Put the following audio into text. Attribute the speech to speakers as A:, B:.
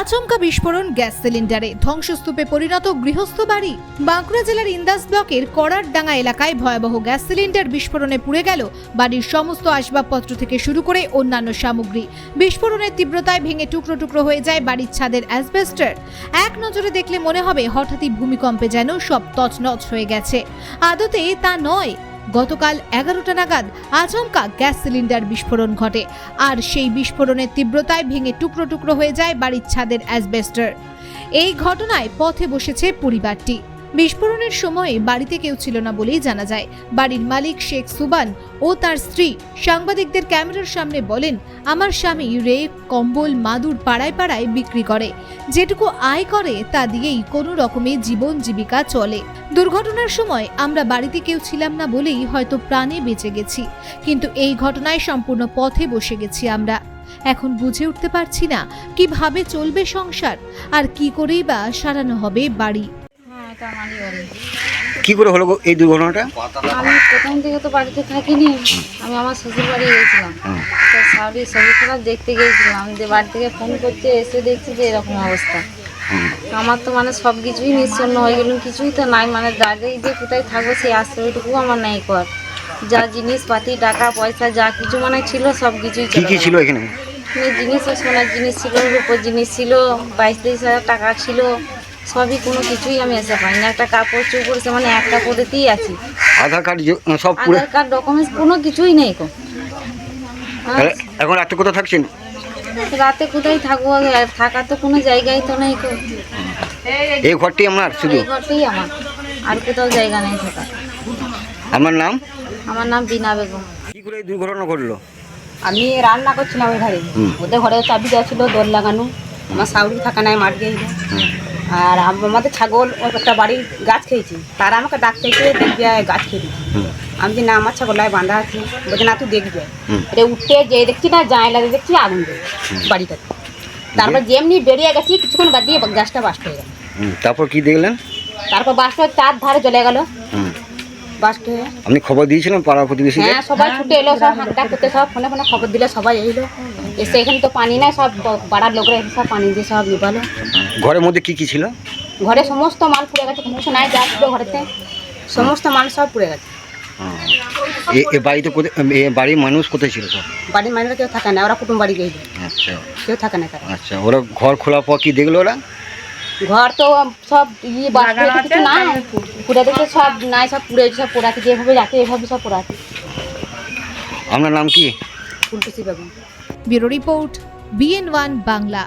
A: আচমকা বিস্ফোরণ গ্যাস সিলিন্ডারে। ধ্বংসস্তূপে পরিণত গৃহস্থ বাড়ি। বাঁকুড়া জেলার ইন্দাস ব্লকের করারডাঙ্গা এলাকায় ভয়াবহ গ্যাস সিলিন্ডার বিস্ফোরণে পুড়ে গেল বাড়ির সমস্ত আসবাবপত্র থেকে শুরু করে অন্যান্য সামগ্রী। বিস্ফোরণের তীব্রতায় ভেঙে টুকরো টুকরো হয়ে যায় বাড়ির ছাদের অ্যাসবেস্টার। এক নজরে দেখলে মনে হবে হঠাৎই ভূমিকম্পে যেন সব তছনছ হয়ে গেছে। আদতে তা নয় গতকাল এগারোটা নাগাদ আচমকা গ্যাস সিলিন্ডার বিস্ফোরণ ঘটে, আর সেই বিস্ফোরণের তীব্রতায় ভেঙে টুকরো টুকরো হয়ে যায় বাড়ির ছাদের অ্যাসবেস্টার। এই ঘটনায় পথে বসেছে পরিবারটি। বিস্ফোরণের সময় বাড়িতে কেউ ছিল না বলেই জানা যায়। বাড়ির মালিক শেখ সুবান ও তার স্ত্রী সাংবাদিকদের ক্যামেরার সামনে বলেন, আমার স্বামী রেপ, কম্বল, মাদুর পাড়ায় পাড়ায় বিক্রি করে। যেটুকু আয় করে, তা দিয়েই কোনো রকমে জীবন জীবিকা চলে। দুর্ঘটনার সময় আমরা বাড়িতে কেউ ছিলাম না বলেই হয়তো প্রাণে বেঁচে গেছি। কিন্তু এই ঘটনায় সম্পূর্ণ পথে বসে গেছি আমরা। এখন বুঝে উঠতে পারছি না কীভাবে চলবে সংসার আর কি করেই বা সারানো হবে বাড়ি।
B: কি করে হলো এই দুর্ঘটনাটা?
C: আমি প্রথম থেকে তো বাড়িতে থাকিনি আমি আমার শ্বশুর বাড়ি গিয়েছিলাম। তো শাড়ি শরীর খারাপ দেখতে গিয়েছিলাম আমি যে বাড়ি থেকে ফোন করছে এসে দেখছি যে এরকম অবস্থা। আমার তো মানে সব কিছুই নিঃসন্ন হয়ে গেল কিছুই তো নাই মানে দাঁড়িয়ে যে কোথায় থাকব সেই আশ্রয়টুকু আমার নেই কর। যা জিনিসপাতি টাকা পয়সা যা কিছু মানে ছিল সব কিছুই
B: কি কি ছিল এখানে?
C: মানে জিনিস সোনার জিনিস ছিল রূপোর জিনিস ছিল বাইশ তেইশ হাজার টাকা ছিল। সবই কোনো কিছুই আমি এসে পাইনি। একটা কাপড় চুপড় সে মানে একটা পদেতেই আছি।
B: আধার কার্ড সব পুরো
C: আধার কার্ড ডকুমেন্টস কোনো কিছুই নেই কো হ্যাঁ,
B: এখন রাতে কোথাও থাকছেন?
C: রাতে কোথায় থাকব আর থাকার তো কোনো জায়গায় তো নেই কো
B: এই ঘরটি আমার শুধু?
C: এই ঘরটাই আমার। আর কোথাও জায়গা নেই থাকার।
B: আপনার নাম?
C: আমার নাম বিনা বেগম।
B: কি করে দুর্ঘটনা ঘটলো?
D: আমি রান্না করছিলাম ওই ঘরে। ওদের ঘরে চাবি দেওয়া ছিল দোর লাগানো। আমার সাউরি থাকা নাই মাঠ গিয়ে। আর আমাদের ছাগল একটা বাড়ির গাছ খেয়েছি। তারা আমাকে ডাকতে গিয়ে দেখবি গাছ খেয়ে আমি যে না আমার ছাগলায় বাঁধা আছে। বলছে না তুই দেখবি। এটা উঠতে যে দেখছি না জানলা দেখছি আগুন দেবে বাড়িটাতে। তারপর যেমনি বেরিয়ে গেছি কিছুক্ষণ বাদ দিয়ে গাছটা বাস্ট হয়ে গেল।
B: তারপর কি দেখলেন?
D: তারপর বাস্ট হয়ে চার ধারে চলে গেল।
B: আপনি খবর দিয়েছিলেন পাড়া প্রতিবেশীকে?
D: হ্যাঁ সবাই ছুটে এলো সব হাঁটা করতে সব ফোনে ফোনে খবর দিলে সবাই এলো। এসে এখানে তো পানি নাই সব পাড়ার লোকরা এসে সব পানি দিয়ে সব নিবালো।
B: ঘরের মধ্যে কি কি ছিল?
D: ঘরে সমস্ত মাল পুড়ে গেছে কিছু নাই যা ছিল ঘরেতে সমস্ত মাল সব পুড়ে গেছে।
B: এ- বাড়িতে বাড়ির মানুষ কোথায় ছিল সব?
D: বাড়ির মানুষরা কেউ থাকে না ওরা কুটুম বাড়ি
B: আচ্ছা।
D: কেউ থাকে না
B: আচ্ছা ওরা ঘর খোলার পর কি দেখল ওরা?
D: ঘর তো সব ইয়ে বাস্ত হয়েছে, কিছু সব নাই সব পুড়ে সব পোড়াতে যেভাবে রাখে এভাবে সব পোড়াতে
B: আপনার নাম কি?
D: Phultusi Begum
A: bureau report BN one Bangla.